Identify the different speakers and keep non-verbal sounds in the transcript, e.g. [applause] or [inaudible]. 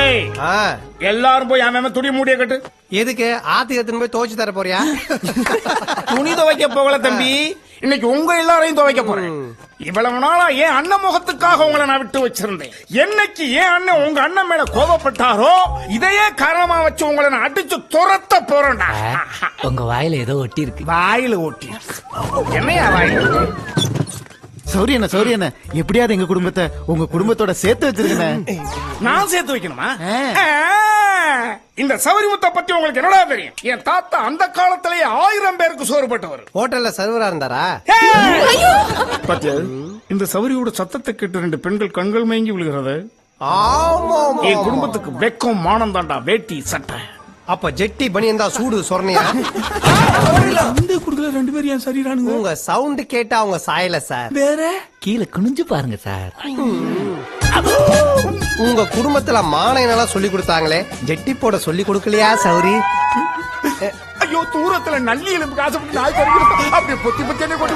Speaker 1: ஏய் எல்லாரும் போய் அவன் துணி மூடிய கட்டு.
Speaker 2: எதுக்கு? ஆத்துக்கு எடுத்துன்னு போய் துவைச்சு தர போறியா?
Speaker 1: துணி துவைக்க போகல தம்பி. இன்னைக்கு உங்க எல்லாரையும் துவைக்க போறேன். இவ்வளவு நாளா என் அண்ணன் முகத்துக்காக உங்களை நான் விட்டு வச்சிருந்தேன்? என்னைக்கு என் அண்ணன் உங்க அண்ணன் மேல கோபப்பட்டாரோ இதையே காரணமா வச்சு உங்களை நான் அடிச்சு துரத்த போறேன்டா.
Speaker 3: உங்க வாயில ஏதோ ஒட்டி இருக்கு.
Speaker 1: வாயில ஓட்டி என்னையா வாயில?
Speaker 4: சௌரி என்ன சௌரி என்ன எப்படியாவது எங்க குடும்பத்தை உங்க குடும்பத்தோட சேர்த்து வச்சிருக்கேன்
Speaker 1: நான் சேர்த்து வைக்கணுமா? இந்த சௌரிமுத்தை பத்தி உங்களுக்கு என்னடா தெரியும்? என் தாத்தா அந்த காலத்திலேயே ஆயிரம் பேருக்கு சோறு போட்டவர்
Speaker 2: ஹோட்டல்ல சர்வரா இருந்தாரா?
Speaker 1: பாத்தியா? இந்த சௌரியோட சத்தத்தை கேட்டு ரெண்டு பெண்கள் கண்கள் மயங்கி விழுகிறது. என் குடும்பத்துக்கு வெக்கம் மானம் தாண்டா வேட்டி சட்டை.
Speaker 2: அப்ப ஜெட்டி பனியன் தான் சூடு சொரணையா?
Speaker 1: இந்த [laughs] குடுக்கல ரெண்டு பேரும் ஏன் சரிடானுங்க
Speaker 2: உங்க சவுண்ட் கேட்டா அவங்க சாயல சார்
Speaker 1: வேற?
Speaker 3: கீழே குனிஞ்சு பாருங்க சார்
Speaker 2: உங்க குடும்பத்துல மானையெல்லாம் சொல்லி கொடுத்தாங்களே ஜெட்டி போட சொல்லி கொடுக்கலையா சௌரி?
Speaker 1: ஐயோ தூரத்துல நல்லி எலும்பு காசு நாய் கறிக்கிறோம் அப்படி பொத்தி பொத்தி என்ன கூட